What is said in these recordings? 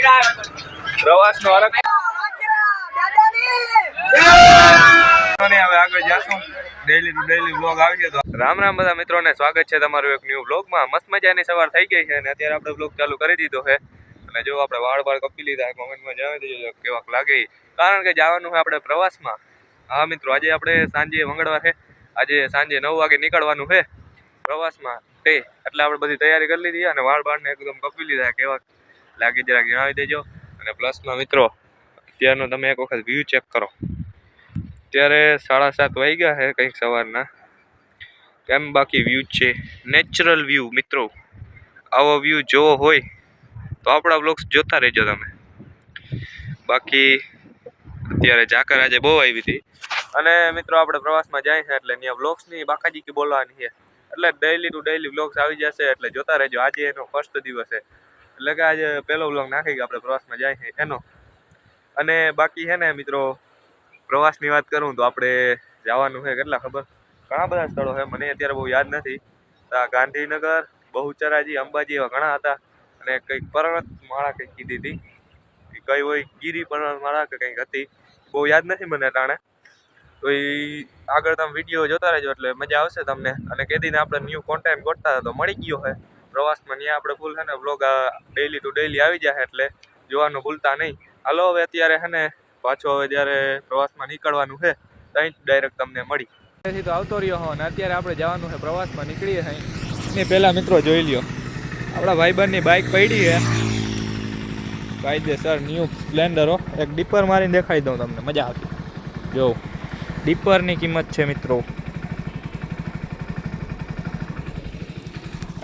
પ્રવાસ નો અને હવે તો. રામ રામ બધા મિત્રોને સ્વાગત છે તમારું એક ન્યૂ વ્લોગમાં મસ્ત મજાની સવાર થઈ ગઈ છે અને અત્યારે આપણે વ્લોગ ચાલુ કરી દીધો છે. અને જો આપણે વાળ કપી લીધા કોમેન્ટમાં જણાવી દેજો કેવાક લાગે કારણ કે જવાનું છે આપણે પ્રવાસમાં. હા મિત્રો, આજે આપણે સાંજે મંગળવાર છે. આજે સાંજે નવ વાગે નીકળવાનું છે પ્રવાસમાં. તે, એટલે આપણે બધી તૈયારી કરી લીધી અને વાળ બાળને એકદમ કપી લીધા કેવા લાગે જરાક જણાવી દેજો. અને પ્લસમાં મિત્રો, અત્યારનો તમે એક વખત વ્યૂ ચેક કરો. અત્યારે સાડા સાત વાગી ગયા છે કંઈક સવારના. કેમ બાકી વ્યૂ છે? નેચરલ વ્યૂ મિત્રો. આવો વ્યૂ જોવો હોય, તો આપણા બ્લોગ્સ જોતા રહેજો તમે. બાકી અત્યારે ઝાકર આજે બહુ આવી હતી. અને મિત્રો, આપણે પ્રવાસમાં જાય છે એટલે ત્યાં બ્લોગ્સની બાકાજી કે બોલવાની છે. એટલે ડેઈલી ટુ ડેઈલી બ્લોગ્સ આવી જશે એટલે જોતા રહેજો. આજે એનો ફર્સ્ટ દિવસ છે. એટલે કે આજે પહેલો વ્લોગ નાખી કે આપણે પ્રવાસમાં જાય છે એનો. અને બાકી છે ને મિત્રો, પ્રવાસની વાત કરું તો આપણે જવાનું છે કેટલા ખબર? ઘણા બધા સ્થળો છે, મને અત્યારે બહુ યાદ નથી. ગાંધીનગર, બહુચરાજી, અંબાજી એવા ઘણા હતા. અને કંઈક પર્વતમાળા કંઈક કીધી હતી. કઈ હોય, ગીરી પર્વતમાળા કે કંઈક હતી. બહુ યાદ નથી મને ટાણે તો એ આગળ તમે વીડિયો જોતા રહેજો એટલે મજા આવશે તમને. અને કેદીને આપણે ન્યૂ કોન્ટેન્ટ ગોઠતા હતા તો મળી ગયો છે. પ્રવાસમાં ત્યાં આપણે ફૂલ છે ને બ્લોગ ડેઈલી ટુ ડેઈલી આવી જાય એટલે જોવાનું ભૂલતા નહીં. હાલો હવે અત્યારે છે ને પાછો હવે જ્યારે પ્રવાસમાં નીકળવાનું છે ત્યાં ડાયરેક્ટ તમને મળી. ત્યાંથી તો આવતો રહ્યો હો અને અત્યારે આપણે જવાનું છે પ્રવાસમાં, નીકળીએ અહીં. ને પહેલાં મિત્રો જોઈ લ્યો. આપણા ભાઈબંધની બાઇક પડી છે. કાયદેસર ન્યૂ સ્પ્લેન્ડરો એક ડીપર મારીને દેખાડી દઉં તમને, મજા આવતી જો ડીપરની કિંમત છે મિત્રો.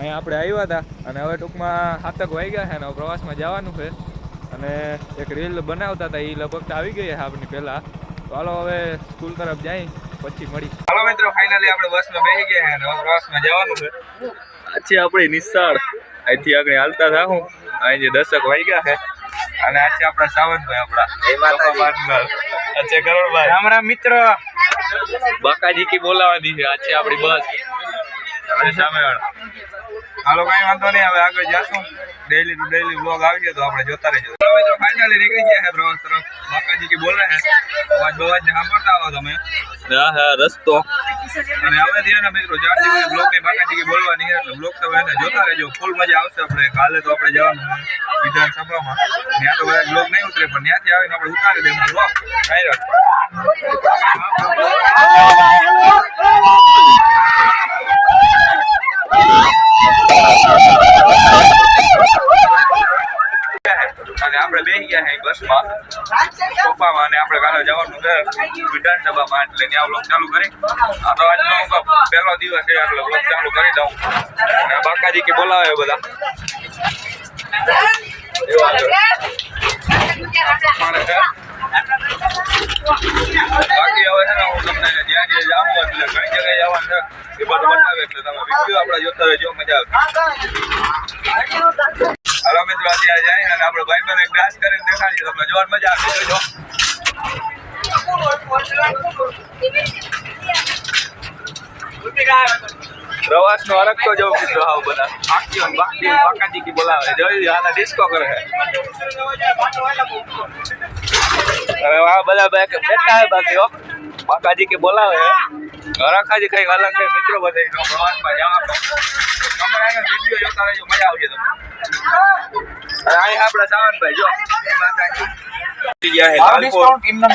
અહીંયા આપણે આવ્યા હતા અને હવે ટૂંકમાં સાતક વાગ્યા છે અને પ્રવાસમાં જવાનું છે. અને એક રીલ બનાવતા હતા એ લગભગ આવી ગઈ છે આપણી પહેલાં. તો હાલો હવે સ્કૂલ તરફ જાય પછી મળી હાલો મિત્રો ફાઇનલી આપણે બસમાં બેસી ગયા છે અને હવે પ્રવાસમાં જવાનું છે. આ છે આપણી નિશાળ. અહીંથી આગળ હાલતા હું. અહીં જે દશક વાગ્યા છે. અને આ છે આપણા સાવંતભાઈ આપણા. અચ્છા કરોડભાઈ. રામ રામ મિત્રો. બાકાજી કી બોલાવાની છે. આ છે આપણી બસ. અને સામે વાળા. હાલો કઈ વાંધો નહીં હવે આગળ જશું. ડેઈલી ટુ ડેઈલી બ્લોગ આવશે તો આપણે જોતા રહેજો. મિત્રો ફાઇનલી નીકળી ગયા છે પ્રવાસ તરફ. બાકાજી કી બોલે છે. અવાજ બવાજ ને સાંભળતા આવો તમે. હા હા રસ્તો. અને હવે ધીરે મિત્રો ચાર દિવસ બ્લોગની બાકાજી કી બોલવાની એટલે બ્લોગ તમે એને જોતા રહેજો. ફૂલ મજા આવશે આપણે. કાલે તો આપણે જવાનું વિધાનસભામાં. ત્યાં તો બધા બ્લોગ નહીં ઉતરે પણ ત્યાંથી આવીને આપણે ઉતારી દેવાનું. બ્લોગ ડાયરેક્ટ અને આપણે બેસી ગયા છે બસમાં અને આપણે કાલે જવાનું છે વિધાનસભામાં એટલે ત્યાં બ્લોગ ચાલુ કરી. આ તો આજનો પહેલો દિવસ એટલે ચાલુ કરી દઉં. અને બાકાજી કે બોલાવે બધા. બાકી હવે છે હું તમને જ્યાં જ્યાં એટલે ઘણી જગ્યાએ જવાનું છે. બધું બતાવે એટલે તમે આપણે જોતા રહેજો, મજા આવશે. હાલો મિત્રો જાય અને આપણે ભાઈ પર ડાન્સ કરીને દેખાડીએ. તમને જોવાની મજા આવે જોજો. પ્રવાસ નો અલગ તો જવું મિત્રો હાવ બધા. આખી બાકી બાકાજી કી બોલાવે. જોઈ આના ડિસ્કો કરે હવે આ બધા બેઠા હે બાકી, હો. બાકાજી કે બોલાવે છે. કઈ અલગ છે. મિત્રો બધા પ્રવાસમાં જવા વીડિયો જોતા રહેજો મજા આવશે તમને. આપણા સાવનભાઈ જો. પહોંચી ગયા છે લાલપુર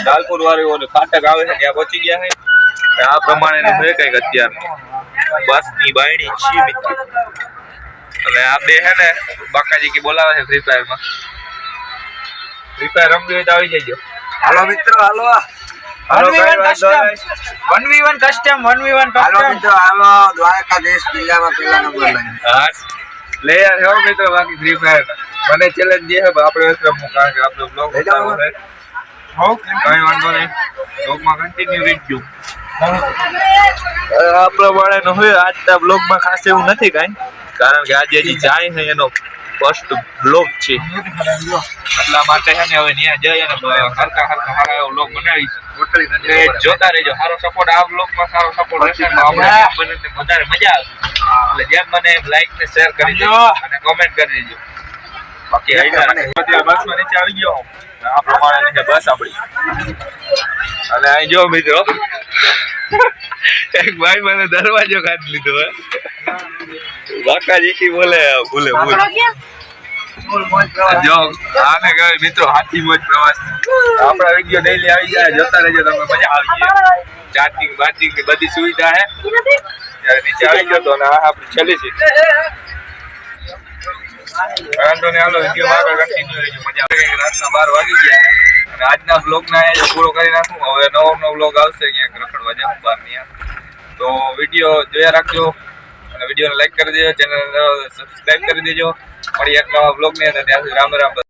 લાલપુર વાળું ઓલું ફાટક આવે છે ત્યાં પહોંચી ગયા છે. આ પ્રમાણે છે કંઈક અત્યારનું. બસની બાયડી છે મિત્રો અને આ બે ને બાકાજી કે બોલાવે છે ફ્રી ફાયરમાં. ફ્રી ફાયર રમવી હોય તો આવી જજો. હાલો મિત્રો હાલો હા. હો મને ચેલેન્જ દે આપણે રમવું કારણ કે આપણો બ્લોગ હો કઈ વાંધો નહીં. બ્લોગમાં કન્ટિન્યુ રીતજો આ પ્રમાણે નો હોય આજના બ્લોગમાં ખાસ એવું નથી કાંઈ કારણ કે આજે હજી જાય ને એનો ફર્સ્ટ બ્લોગ છે. એટલા માટે છે ને હવે ત્યાં જઈ અને હરકા હરકા સારા એવો બ્લોગ બનાવીશું. જોતા રહેજો. સારો સપોર્ટ આ બ્લોગમાં સારો સપોર્ટ રહેશે તો આપણે જેમ વધારે મજા આવશે. એટલે જેમ મને એમ લાઈક ને શેર કરી દેજો અને કોમેન્ટ કરી દેજો. બાકી બસમાં નીચે આવી ગયો આ પ્રમાણે છે બસ આપણી. અને અહીં જો મિત્રો. એક ભાઈ મને દરવાજો કાઢી લીધો હે. બાકાજી કી બોલે ભૂલે ભૂલ. મિત્રો, હાથી મોજ પ્રવાસ. આપણા વીડિયો ડેલી આવી જાય, જોતા રહેજો તમે, મજા આવી જાય. ચાર્જિંગ બાર્જિંગની બધી સુવિધા હે. ત્યારે નીચે આવી ગયો તો આ આપણી છેલ્લી સીટ. વાંધો નહીં, હાલો વીડિયો આગળ કન્ટિન્યુ મજા આવે. રાતના બાર વાગી ગયા. અને આજના પૂરો કરી નાખું. હવે નવો નવો બ્લોગ આવશે ક્યાંક રખડવા જાઉં બહાર તો વીડિયો જોયા રાખજો. વિડીયોને લાઈક કરી દેજો ચેનલ સબસ્ક્રાઈબ કરી દેજો. મળી એક નવા બ્લોગની અંદર ત્યાંથી રામ રામ.